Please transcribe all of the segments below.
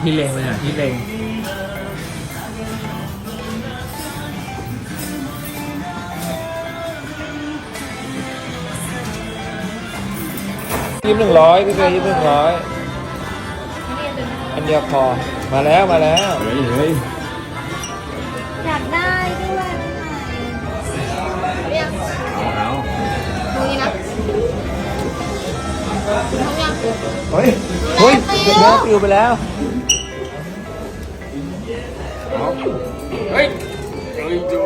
ที่เล็งไปหาที่เล็งยี่หนึ่งร้อยพี่เคยยี่หนึ่งร้อยอันเดียวพอมาแล้วมาแล้วเฮ้ยเฮ้ยอยากได้ด้วยเรียกเอาเอาตรงนี้นะทำยังเฮ้ย เฮ้ยเนื้อปิวไปแล้ว เฮ้ยเฮ้ยจู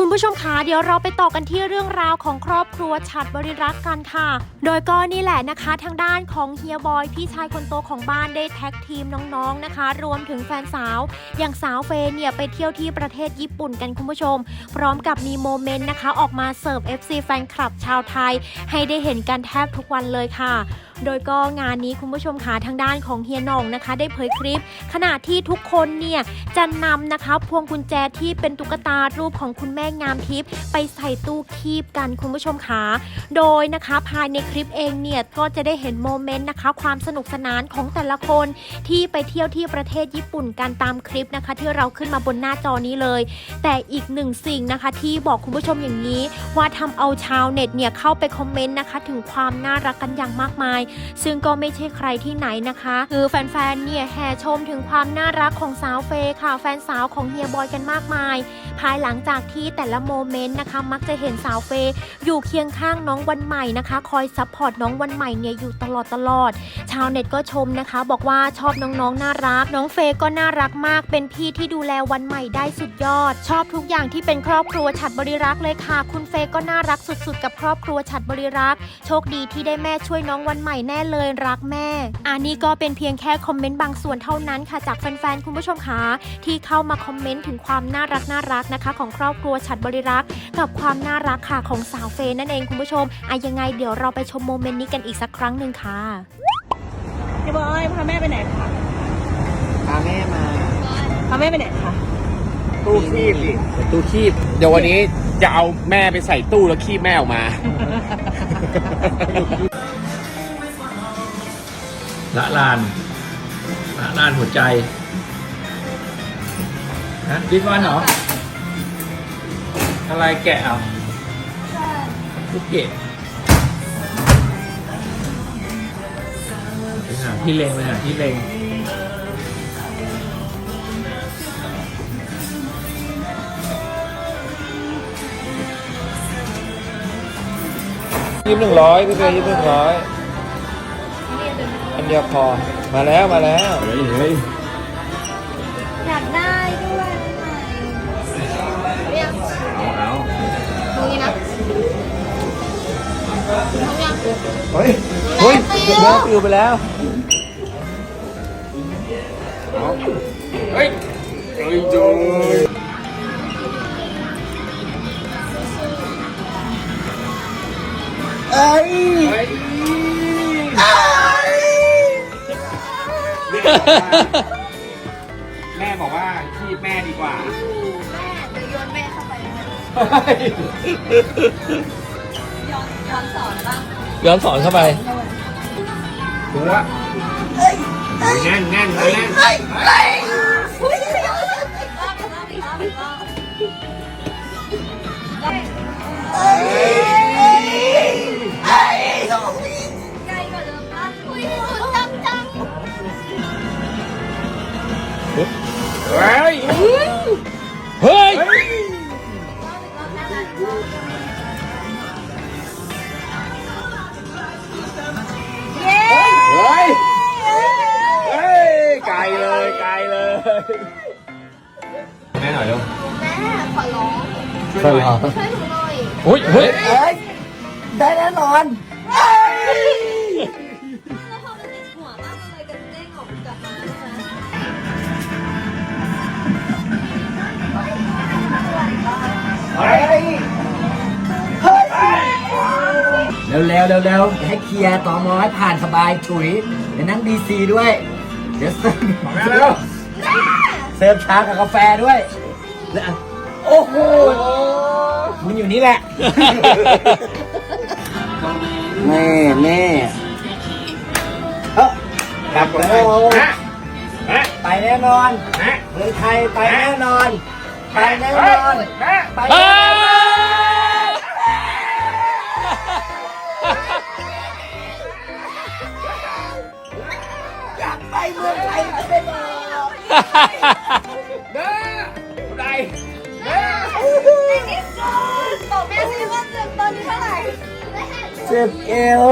คุณผู้ชมคะเดี๋ยวเราไปต่อกันที่เรื่องราวของครอบครัวฉัดบริรักษ์กันค่ะ โดยก็นี่แหละนะคะ ทางด้านของเฮียบอยพี่ชายคนโตของบ้านได้แท็กทีมน้องๆนะคะ รวมถึงแฟนสาว อย่างสาวเฟย์เนี่ยไปเที่ยวที่ประเทศญี่ปุ่นกันคุณผู้ชม พร้อมกับมีโมเมนต์นะคะ ออกมาเสิร์ฟ FC แฟนคลับชาวไทย ให้ได้เห็นกันแทบทุกวันเลยค่ะโดยก็งานนี้คุณผู้ชมค่ะทางด้านของเฮียนองนะคะ ได้เผยคลิป ขณะที่ทุกคนเนี่ยจะนำนะคะพวงกุญแจที่เป็นตุ๊กตารูปของคุณแม่งามทิพย์ไปใส่ตู้คีบกันคุณผู้ชมค่ะโดยนะคะภายในคลิปเองเนี่ยก็จะได้เห็นโมเมนต์นะคะความสนุกสนานของแต่ละคนที่ไปเที่ยวที่ประเทศญี่ปุ่นกันตามคลิปนะคะ ที่เราขึ้นมาบนหน้าจอนี้เลย แต่อีกหนึ่งสิ่งนะคะที่บอกคุณผู้ชมอย่างนี้ ว่าทำเอาชาวเน็ตเนี่ยเข้าไปคอมเมนต์นะคะ ถึงความน่ารักกันอย่างมากมายซึ่งก็ไม่ใช่ใครที่ไหนนะคะ คือแฟนๆ เนี่ยแห่ชมถึงความน่ารักของสาวเฟย์ค่ะ แฟนสาวของเฮียบอยกันมากมาย ภายหลังจากที่แต่ละโมเมนต์นะคะ มักจะเห็นสาวเฟย์อยู่เคียงข้างน้องวันใหม่นะคะ คอยซัพพอร์ตน้องวันใหม่เนี่ยอยู่ตลอดตลอด ชาวเน็ตก็ชมนะคะ บอกว่าชอบน้องๆ น่ารัก น้องเฟย์ก็น่ารักมาก เป็นพี่ที่ดูแลวันใหม่ได้สุดยอด ชอบทุกอย่างที่เป็นครอบครัวฉัดบริรักษ์เลยค่ะ คุณเฟย์ก็น่ารักสุดๆ กับครอบครัวฉัดบริรักษ์ โชคดีที่ได้แม่ช่วยน้องวันใหม่แน่เลยรักแม่ อันนี้ก็เป็นเพียงแค่คอมเมนต์บางส่วนเท่านั้นค่ะจากแฟนๆคุณผู้ชมคะที่เข้ามาคอมเมนต์ถึงความน่ารักน่ารักนะคะ ของครอบครัวฉัดบริรักษ์กับความน่ารักค่ะของสาวเฟย์นั่นเองคุณผู้ชมอะยังไงเดี๋ยวเราไปชมโมเมนต์นี้กันอีกสักครั้งหนึ่งค่ะพี่บอยพาแม่ไปไหนคะพาแม่มาพาแม่ไปไหนคะตู้คีบดิตู้คีบ เดี๋ยววันนี้จะเอาแม่ไปใส่ตู้แล้วคีบแม่ออกมา ละลานละลานหัวใจฮะบิ๊กวันเหรอ อะไรแกะเหรอลูกเกดไปหาที่เล็งไปหาที่เลงยี่สิบหนึ่งร้อยพี่เคยยี่สิบหนึ่งร้อย เดียวพอ มาแล้วมาแล้วเฮ้ยเฮ้ยอยากได้ด้วยเรียกเอาเอาตรงนี้นะทำยังเฮ้ยเฮ้ยเนื้อปิวไปแล้วเอาเฮ้ยเฮ้ยจูเอ้ย แม่บอกว่าคีบแม่ดีกว่า แม่เดี๋ยวโยนแม่เข้าไปย้อนย้อนสอนบ้างย้อนสอนเข้าไปหัวแน่นแน่นแน่น เย้เฮ้ย เฮ้ย ไกลเลย ไกลเลยแม่หน่อยเร็วแม่ขอร้องช่วยหน่อย ช่วยหนูหน่อยเฮ้ย เฮ้ยแล้วพอมัน เร็วเร็วเร็วเร็วๆให้เคลียร์ต่อมอให้ผ่านสบายฉุยเดี๋ยวนั่งดีซีด้วย เดี๋ยวเสิร์ฟแม่เร็วเสิร์ฟชากับกาแฟด้วยแล้วอะโอ้โหมึงอยู่นี่แหละแม่แม่เอ้ากลับเลยฮะฮะไปแน่นอนฮะเมืองไทยไปแน่นอน ไปแน่นอนฮะไปเฮ้แน่นอน เมืองไทยไม่ได้บอก เด้อไรเดในที่สุดบอกแม่สิว่าเจ็บตอนนี้เท่าไหร่ เจ็บเอว